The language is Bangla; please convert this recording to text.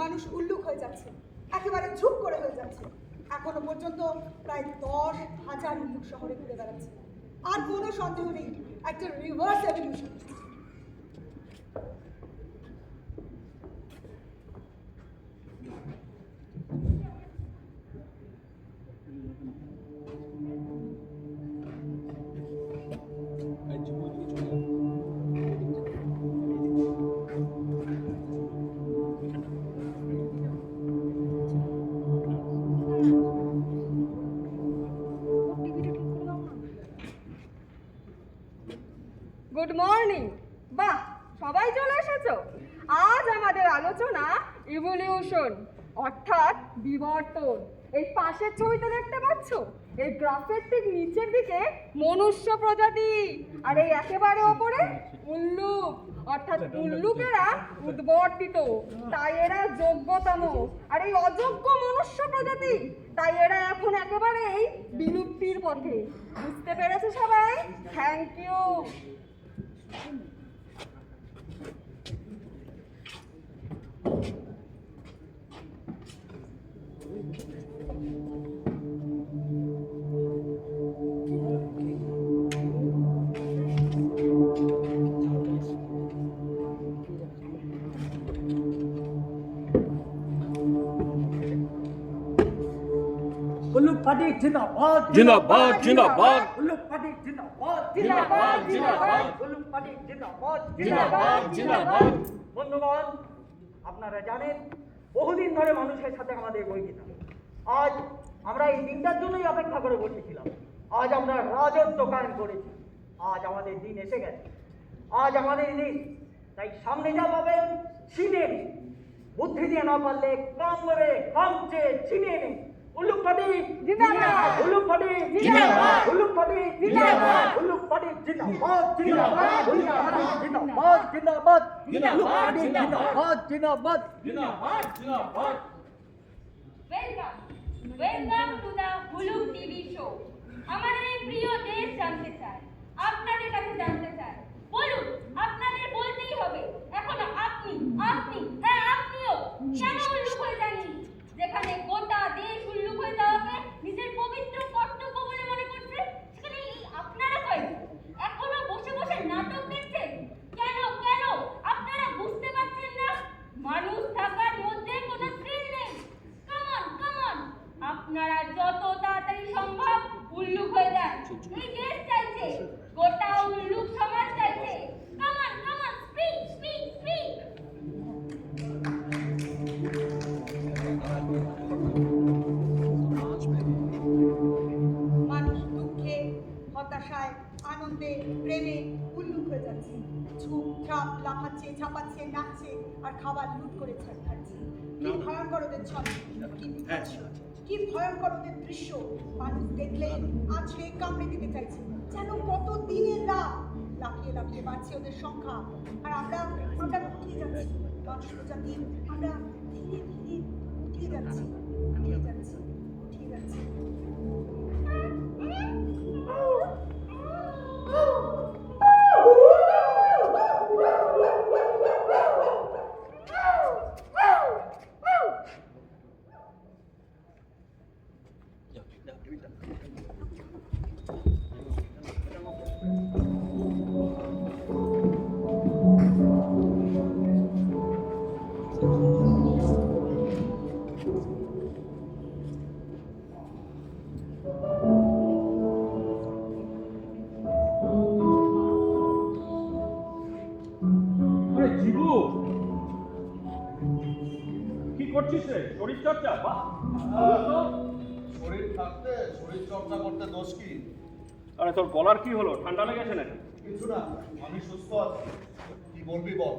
মানুষ উল্লুক হয়ে যাচ্ছে, একেবারে ঝুপ করে হয়ে যাচ্ছে। এখনও পর্যন্ত প্রায় দশ হাজার উল্লুক শহরে ঘুরে বেড়াচ্ছে। আর কোনো সন্দেহ নেই, একটা রিভার্স এভলিউশন গুড মর্নিং বাহ সবাই চলে এসেছ। আজ আমাদের আলোচনা ইভলিউশন অর্থাৎ বিবর্তন। এই পাশের ছবিতে দেখতে পাচ্ছ? এই গ্রাফের ঠিক নিচের দিকে মনুষ্য প্রজাতি আর এই একেবারে ওপরে উল্লুক। অর্থাৎ উল্লুকেরা উদ্বর্তিত তাই এরা যোগ্যতম আর এই অযোগ্য মনুষ্য প্রজাতি তাই এরা এখন একেবারেই বিলুপ্তির পথে। বুঝতে পেরেছ সবাই? Thank you Jinabat, Jinabat. Jinabat, Jinabat. বন্ধুগণ আপনারা জানেন বহুদিন ধরে মানুষের সাথে আমাদের বৈরিতা আজ আমরা এই দিনটার জন্যই অপেক্ষা করে বসেছিলাম। আজ আমরা রাজত্ব কায়েম করেছি। আজ আমাদের দিন এসে গেছে। আজ আমাদের দিন। তাই সামনে যা পাবেন ছিনে বুদ্ধি দিয়ে না পারলে কামড়ে কামচে ছিনে নেই উল্লুক ফাটি উল্লুক ফাটি জিন্দাবাদ। উলুপড়ি জিন্দাবাদ জিন্দাবাদ। জিন্দাবাদ। জিন্দাবাদ। জিন্দাবাদ। জিন্দাবাদ। জিন্দাবাদ জিন্দাবাদ। জিন্দাবাদ। Welcome welcome to the Huluk TV show আমাদের প্রিয় দেশ জানতে চায় আপনাদের আনন্দে প্রেমে উল্লুক হয়ে যাচ্ছে। ঝুপ ঝাপ লাফাচ্ছে ঝাপাচ্ছে নাচছে আর খাবার লুট করে ছাড় খাচ্ছে। কি ভয়ঙ্কর ওদের ছন্দ কি বিভৎস, কি ভয়ঙ্কর ওদের দৃশ্য। মানুষ দেখলে আছে কামড়ে দিতে চাইছে। যেন কত দিনের রাত। লাফিয়ে লাফিয়ে বাড়ছে ওদের সংখ্যা। আর আমরা আমরা উঠিয়ে যাচ্ছি। মানুষ প্রজাতি আমরা ধীরে ধীরে উঠিয়ে যাচ্ছি উঠিয়ে যাচ্ছি উঠিয়ে যাচ্ছি। আরে জিবু। কি করছিস রে? শরীর চর্চা? বাহ শরীর থাকতে শরীর চর্চা করতে দোষ কি? আরে তোর গলার কি হলো? ঠান্ডা লেগেছে নাকি? কিছু না আমি সুস্থ আছি। কি বলবি বল?